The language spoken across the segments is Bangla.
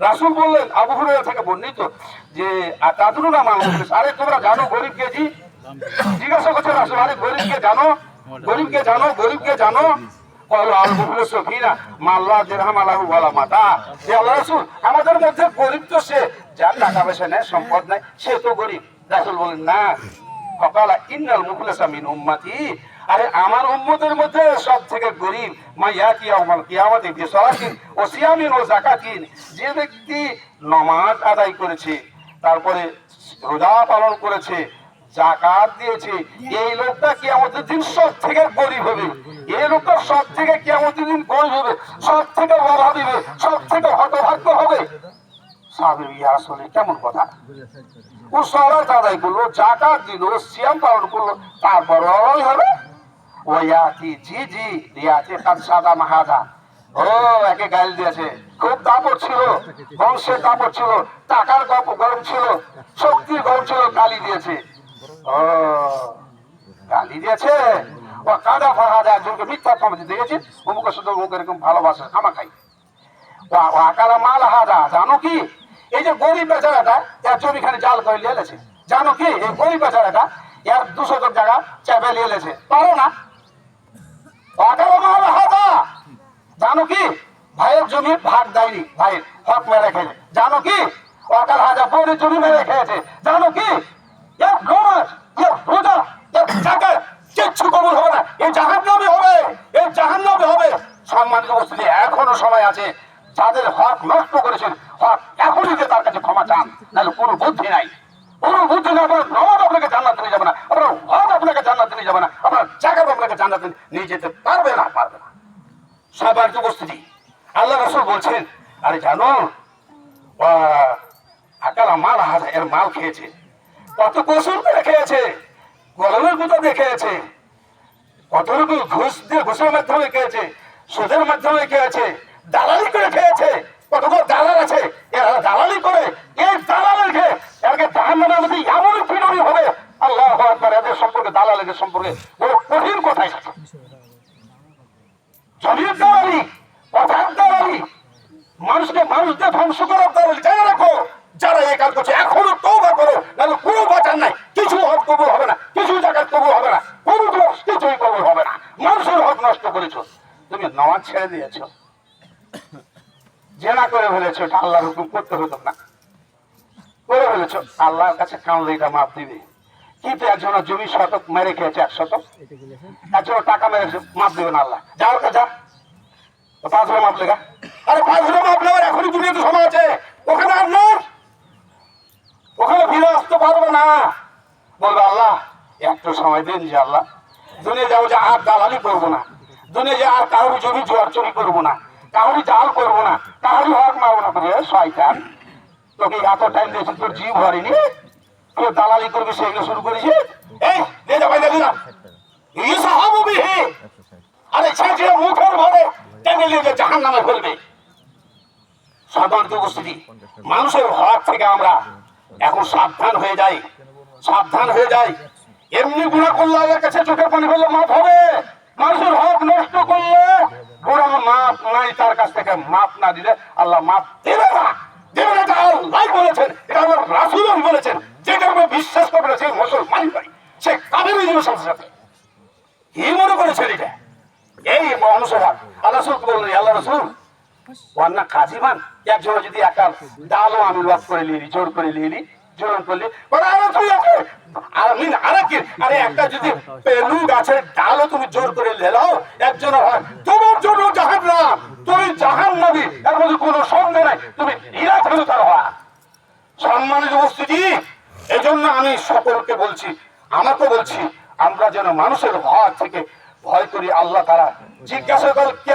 রাসূল বললেন, আবু হুরায়রা থেকে বর্ণিত যে তাদরুনা মা আরে তোমরা জানো গরিব কে জি? জিজ্ঞাসা করছে রাসূল, আরে গরিবকে জানো? জানো? জানো? আমাদের মধ্যে গরিব তো সে, যার টাকা পয়সা সম্পদ নাই, সে তো গরিব। রাসূল বলেন, না। ফকালা, ইন্নাল মুফলিসা মিন উম্মতি। আরে আমার উম্মতের মধ্যে সব থেকে গরিব মা ইয়াতি ইয়াউমাল কিয়ামতি বিসালাতিন ও সিয়ামিন ও যাকাতিন যে ব্যক্তি নামাজ আদায় করেছে, তারপরে রোজা পালন করেছে জাকাত দিয়েছে, এই লোকটা কি আমাদের দিন সব থেকে গরিব হবে। এই লোকটা সব থেকে কি আমাদের দিন গরিব হবে সব থেকে অভাবী হবে। সব থেকে হতভাগ্য হবে কেমন কথা? ও সলাৎ আদায় করল জাকাত দিল, সিয়াম পালন করল, তারপর হবে। খুব দাপট ছিল, বংশের দাপট ছিল, টাকার গরম ছিল, শক্তির গরম ছিল, গালি দিয়েছে। ও, গালি দিয়েছে? ও কাদা ফাহাদা মিথ্যা দিয়েছে অমুক অমুক এরকম ভালোবাসে জানো কি? এই যে গরিব বেচারাটা, এর জমিখানে জাল করে লিয়েছে জানো কি? এই গরিব বেচারাটা, এর দুশো জায়গা চাপে লিয়েছে পারো না আকালা মাল হাদা জানো কি? ভাইয়ের জমি ভাগ দেয়নি। ভাইয়ের হক মেরে খেলে জানো কি? অকাল হাজা বোনের জমি মেরে খেয়েছে। জানো কি? না। এখনও সময় আছে। যাদের হক নষ্ট করেছেন, হক এখনই যে তার কাছে ক্ষমা চান, নাহলে কোনো বুদ্ধি নাই। কোনো বুদ্ধি আপনার আপনাকে জান্নাত নিয়ে যাবে না, আপনার হক আপনাকে জান্নাত নিয়ে যাবে না, আপনার জাকাত আপনাকে জান্নাত নিয়ে যেতে পারবে না, পারবে সবার উপস্থিতি আল্লাহ রসুল বলছেন, আরে জানো আকালা মাল এর মাল খেয়েছে। কত কৌশল করে খেয়েছে গরমের মতো খেয়েছে, কত রকম ঘুষ দিয়ে ঘুষের মাধ্যমে খেয়েছে, সুদের মাধ্যমে খেয়েছে, দালালি করে খেয়েছে, কতগুলো দালাল আছে, এরা দালালি করে, এই দালালের খেয়ে এরকে জাহান্নামের মধ্যে এমন পিড়ি হবে, আল্লাহ এদের সম্পর্কে দালালের সম্পর্কে বড় কঠিন কথা এসেছে জমির দালালি কথার দালালি মানুষকে ধ্বংস করার দালালি জেনে রাখো। যারা এই কাজ করছে, এখনও তৌবা করো, নাহলে কোনো বাঁচার নাই। কিছু হক কবুল হবে না, কিছু জায়গায় কবুল হবে না, কোনো দোষ, কিছুই কবুল হবে না। মানুষের হক নষ্ট করেছ। তুমি নামাজ ছেড়ে দিয়েছ। জেনা করে ফেলেছো, এটা আল্লাহর হুকুম, করতে হতো না। করে ফেলেছো। আল্লাহর কাছে কামলে এটা মাপ দিবে। কিন্তু একজন জমি শতক মেরে খেয়েছে, এক শতক? একজন টাকা মেরেছে মাপ দেবেন আল্লাহ। যাও যা। পাঁচ মাপ লেগা। আরে পাঁচ মাপ লেগার এখনই দুনিয়াতে সময় আছে। ওখানে আর নয় ওখানে ফিরে আসতে পারবে না। বলবে, আল্লাহ, একটু সময় দিন যে আল্লাহ। দুনিয়া যাব যে আর দালালি করব না। দুনিয়া যে আর কারোর জমি জোয়ার চুরি করব না। কারোরই জাল করব না। কারোরই হক মারবো না। করে শয়তান, তোকে এত টাইম দিয়েছে, তোর জিভ ভরেনি তুই দালালি করবি সেগুলো শুরু করেছিস এই, দে যা ভাই দে যা। এই সাহাবি হে আরে ছেঁচে মুখের ভরে টেনে নিয়ে যে জাহান নামে ফেলবে। সাধারণত উপস্থিতি। মানুষের হক থেকে আমরা এখন সাবধান হয়ে যাই, সাবধান হয়ে যাই। এমনি গুণা করলে কাছে চোখের পানি ফেললে মাপ হবে। মানুষের হক নষ্ট করলে গুণা মাপ নাই, তার কাছ থেকে মাপ না দিলে আল্লাহ মাপ দেবে না। দেবে না, এটা আল্লাহ বলেছেন, এটা আমার রাসুল বলেছেন। যেটার উপর বিশ্বাস করবে সেই মুসলমান ভাই সে কাবের যাবে সাথে সাথে। কি মনে করেছেন এটা? এই হক আল্লাহ রসুল বললেন আল্লাহ রসুল কাজিমান একজন যদি একা ডালও করে জোর করে জোর আরে একটা যদি পেলু গাছের ডালও তুমি জোর করে লেলাও একজন হয়, তোমার জন্য জাহান না, তুমি জাহান নবী, এর মধ্যে কোনো সন্দেহ নাই, তুমি থেকে তার হওয়া উপস্থিতি এই জন্য আমি সকলকে বলছি, আমাকে বলছি, আমরা যেন মানুষের ভয় থেকে ভয় করি, আল্লাহ তারা জিজ্ঞাসা করে কে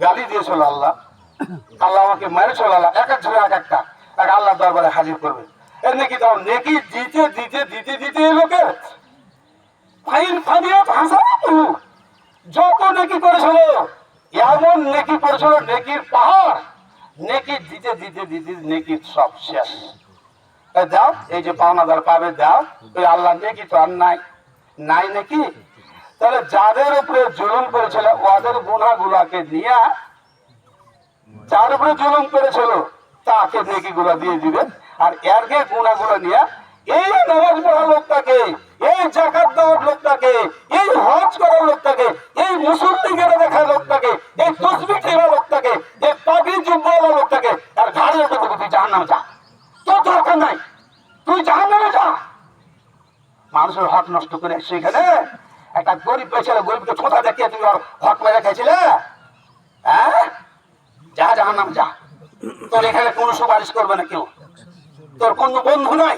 গালি দিয়েছিল আল্লাহ। আল্লাহ আমাকে মেরেছিল আল্লাহ। এক এক ঝরে এক একটা। এক আল্লাহ দরবারে হাজির করবে। এর নাকি তাও নেকি দিতে দিতে দিতে দিতে লোকের। ফাইন ফাদিয়াত হাসানাতু যত নেকি করেছিল এমন নেকি করেছিল নেকির পাহাড়। নেকি দিতে দিতে দিতে, নেকির সব শেষ। দাও, এই যে পাওনাদার পাবে, দাও। ওই আল্লাহ নেকি তো আর নাই। নাই নাকি? তাহলে যাদের উপরে জুলুম করেছিল, ওদের গুনাগুলাকে নিয়ে যার উপরে জুলুম করেছিল, তাকে নেকি গুলা দিয়ে দিবে। আর এরকে গুণাগুলো নিয়ে এই নামাজ পড়া লোকটাকে, এই জাকাত দেওয়ার লোকটাকে, এই হজ করার লোকটাকে, এই মুসল্লি গেলে দেখা লোকটাকে, এই তসবি খেলা লোকটাকে, এই পাগড়ি জুব্বাওয়ালা লোকটাকে, আর ঘাড়ে ওটা তুই জাহান নামে যা। তোর দরকার নাই। তুই জাহান নামে যা। মানুষের হক নষ্ট করে সেখানে একটা গরিব পেয়েছিল গরিবকে ছোটা দেখিয়ে তুমি ওর হক মেরে খেয়েছিলে? হ্যাঁ? যা জাহান নাম যা। তোর এখানে কোনো সুপারিশ করবে না কেউ। তোর কোনো বন্ধু নাই।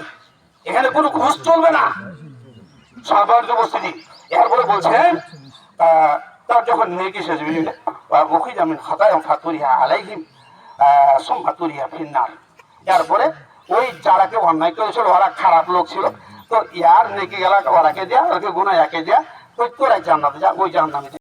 এখানে কোনো ঘুষ চলবে না। সর্বার্থ উপস্থিতি এরপরে বলছেন তার যখন নেকি শেষ মুখী জামিন খাতায় ফাতুরিয়া আলাইহিম ফাতুরিয়া ফিন্নার। এরপরে ওই যারা কেউ অন্যায় করেছিল, ওরা খারাপ লোক ছিল, তো ইয়ার নেকি গেলা, ওরাকে দেয়া, ওরাকে গুণা একে দেয়া ওই তোরাই জান্নাতে যা ওই যা।